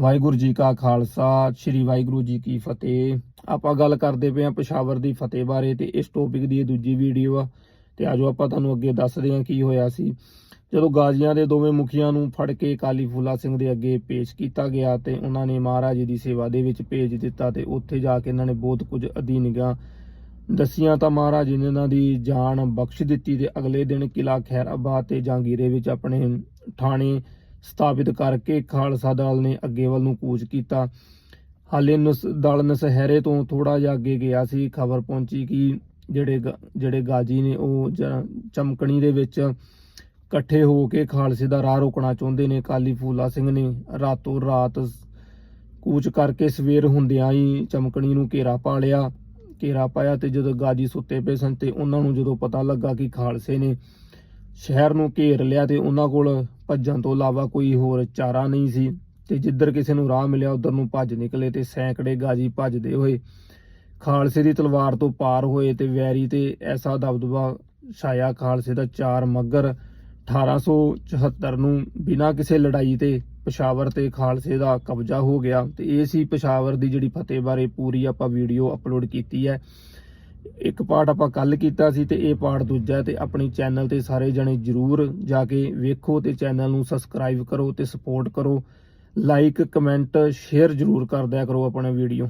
ਵਾਹਿਗੁਰੂ ਜੀ ਕਾ ਖਾਲਸਾ, ਸ੍ਰੀ ਵਾਹਿਗੁਰੂ ਜੀ ਕੀ ਫਤਿਹ। ਆਪਾਂ ਗੱਲ ਕਰਦੇ ਪਏ ਆ ਪਸ਼ਾਵਰ ਦੀ ਫਤਿਹ ਬਾਰੇ ਤੇ ਇਸ ਟੌਪਿਕ ਦੀ ਇਹ ਦੂਜੀ ਵੀਡੀਓ ਆ। ਤੇ ਆਜੋ ਆਪਾਂ ਤੁਹਾਨੂੰ ਅੱਗੇ ਦੱਸਦੇ ਹਾਂ ਕੀ ਹੋਇਆ ਸੀ। ਜਦੋਂ ਗਾਜ਼ੀਆਂ ਦੇ ਦੋਵੇਂ ਮੁਖੀਆਂ ਨੂੰ ਫੜ ਕੇ ਕਾਲੀ ਫੂਲਾ ਸਿੰਘ ਦੇ ਅੱਗੇ ਪੇਸ਼ ਕੀਤਾ ਗਿਆ ਤੇ ਉਹਨਾਂ ਨੇ ਮਹਾਰਾਜ ਦੀ ਸੇਵਾ ਦੇ ਵਿੱਚ ਭੇਜ ਦਿੱਤਾ ਤੇ ਉੱਥੇ ਜਾ ਕੇ ਇਹਨਾਂ ਨੇ ਬਹੁਤ ਕੁਝ ਅਧੀਨਗਾਂ ਦੱਸੀਆਂ ਤਾਂ ਮਹਾਰਾਜ ਨੇ ਇਹਨਾਂ ਦੀ ਜਾਨ ਬਖਸ਼ ਦਿੱਤੀ ਤੇ ਅਗਲੇ ਦਿਨ ਕਿਲਾ ਖੈਰਾਬਾਦ ਤੇ ਜਾਂਗੀਰੇ ਵਿੱਚ ਆਪਣੇ ਥਾਣੇ ਸਥਾਪਿਤ ਕਰਕੇ ਖਾਲਸਾ ਦਲ ਨੇ ਅੱਗੇ ਵੱਲ ਨੂੰ ਕੂਚ ਕੀਤਾ। ਹਾਲੇ ਨਸ, ਦਲ ਨਸਹਿਰੇ ਤੋਂ ਥੋੜਾ ਜਿਹਾ ਅੱਗੇ ਗਿਆ ਸੀ। ਖਬਰ ਪਹੁੰਚੀ ਕਿ ਜਿਹੜੇ ਗ- ਜਿਹੜੇ ਗਾਜੀ ਨੇ ਉਹ ਜ- ਚਮਕਣੀ ਦੇ ਵਿੱਚ ਇਕੱਠੇ ਹੋ ਕੇ ਖਾਲਸੇ ਦਾ ਰਾਹ ਰੋਕਣਾ ਚਾਹੁੰਦੇ ਨੇ। ਕਾਲੀ ਫੂਲਾ ਸਿੰਘ ਨੇ ਰਾਤੋਂ ਰਾਤ ਕੂਚ ਕਰਕੇ ਸਵੇਰ ਹੁੰਦਿਆਂ ਹੀ ਚਮਕਣੀ ਨੂੰ ਘੇਰਾ ਪਾ ਲਿਆ। ਘੇਰਾ ਪਾਇਆ ਤੇ ਜਦੋਂ ਗਾਜੀ ਸੁੱਤੇ ਪਏ ਸਨ ਤੇ ਉਹਨਾਂ ਨੂੰ ਜਦੋਂ ਪਤਾ ਲੱਗਾ ਕਿ ਖਾਲਸੇ ਨੇ ਸ਼ਹਿਰ ਨੂੰ ਘੇਰ ਲਿਆ ਤੇ ਉਹਨਾਂ ਕੋਲ ਭੱਜਣ ਤੋਂ ਇਲਾਵਾ ਕੋਈ ਹੋਰ ਚਾਰਾ ਨਹੀਂ ਸੀ। ਤੇ ਜਿੱਧਰ ਕਿਸੇ ਨੂੰ ਰਾਹ ਮਿਲਿਆ, ਉਧਰ ਨੂੰ ਭੱਜ ਨਿਕਲੇ ਤੇ ਸੈਂਕੜੇ ਗਾਜੀ ਭੱਜਦੇ ਹੋਏ ਖਾਲਸੇ ਦੀ ਤਲਵਾਰ ਤੋਂ ਪਾਰ ਹੋਏ ਤੇ ਵੈਰੀ ਤੇ ਐਸਾ ਦਬਦਬਾ ਛਾਇਆ ਖਾਲਸੇ ਦਾ ਚਾਰ ਮੱਗਰ। 1874 ਨੂੰ ਬਿਨਾਂ ਕਿਸੇ ਲੜਾਈ ਤੇ ਪਸ਼ਾਵਰ ਤੇ ਖਾਲਸੇ ਦਾ ਕਬਜ਼ਾ ਹੋ ਗਿਆ। ਤੇ ਇਹ ਸੀ ਪਸ਼ਾਵਰ ਦੀ ਜਿਹੜੀ ਫਤਿਹ ਬਾਰੇ ਪੂਰੀ ਆਪਾਂ ਵੀਡੀਓ ਅਪਲੋਡ ਕੀਤੀ ਹੈ। ਇੱਕ ਪਾਰਟ ਆਪਾਂ ਕੱਲ ਕੀਤਾ ਸੀ ਤੇ ਇਹ ਪਾਰਟ ਦੂਜਾ ਹੈ ਤੇ ਆਪਣੀ ਚੈਨਲ ਤੇ ਸਾਰੇ ਜਣੇ ਜਰੂਰ ਜਾ ਕੇ ਵੇਖੋ ਤੇ ਚੈਨਲ ਨੂੰ ਸਬਸਕ੍ਰਾਈਬ ਕਰੋ ਤੇ ਸਪੋਰਟ ਕਰੋ ਲਾਈਕ ਕਮੈਂਟ ਸ਼ੇਅਰ ਜਰੂਰ ਕਰਦਿਆ ਕਰੋ ਆਪਣਾ ਵੀਡੀਓ